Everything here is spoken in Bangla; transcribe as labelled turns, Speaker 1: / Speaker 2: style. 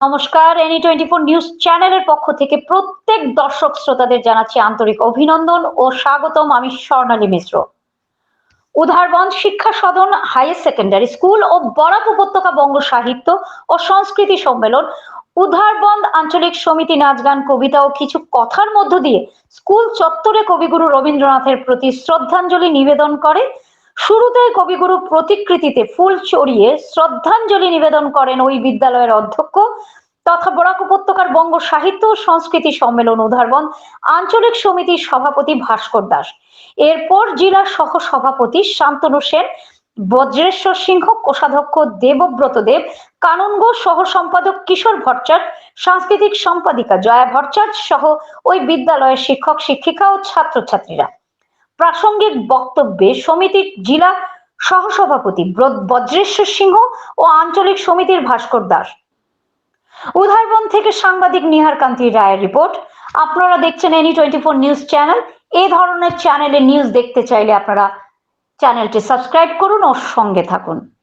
Speaker 1: নমস্কার এনি টোয়েন্টি ফোর নিউজ চ্যানেলের পক্ষ থেকে প্রত্যেক দর্শক শ্রোতাদের জানাচ্ছি আন্তরিক অভিনন্দন ও স্বাগতম আমি স্বর্ণালী মিশ্র। Udharbond Shiksha Sadan higher secondary school ও বরাক উপত্যকা বঙ্গ সাহিত্য ও সংস্কৃতি সম্মেলন উধারবন্দ আঞ্চলিক সমিতি নাচ গান কবিতা ও কিছু কথার মধ্য দিয়ে স্কুল চত্বরে কবিগুরু রবীন্দ্রনাথের প্রতি শ্রদ্ধাঞ্জলি নিবেদন করে শুরুতে কবিগুরু প্রতিকৃতিতে ফুল চড়িয়ে শ্রদ্ধাঞ্জলি নিবেদন করেন ওই বিদ্যালয়ের অধ্যক্ষ তথা বরাক উপত্যকার বঙ্গ সাহিত্য ও সংস্কৃতি সম্মেলন উধারবন আঞ্চলিক সমিতির সভাপতি ভাস্কর দাস। এরপর জেলা সহ সভাপতি শান্তনু সেন, বজ্রেশ্বর সিংহ, কোষাধ্যক্ষ দেবব্রত দেব কাননগো সহ সম্পাদক কিশোর ভট্টাচার্য, সাংস্কৃতিক সম্পাদিকা জয়া ভট্টাচার্য সহ ওই বিদ্যালয়ের শিক্ষক, শিক্ষিকা ও ছাত্রছাত্রীরা। প্রাসঙ্গিক বক্তব্যে সমিতির জেলা সহসভাপতি ব্র- বজ্রেশ্বর সিংহ ও আঞ্চলিক সমিতির ভাস্কর দাস। উধারবন থেকে সাংবাদিক নিহার কান্তি রায়ের রিপোর্ট। আপনারা দেখছেন any twenty four news channel. এই ধরনের চ্যানেলে নিউজ দেখতে চাইলে আপনারা চ্যানেলটি সাবস্ক্রাইব করুন ও সঙ্গে থাকুন।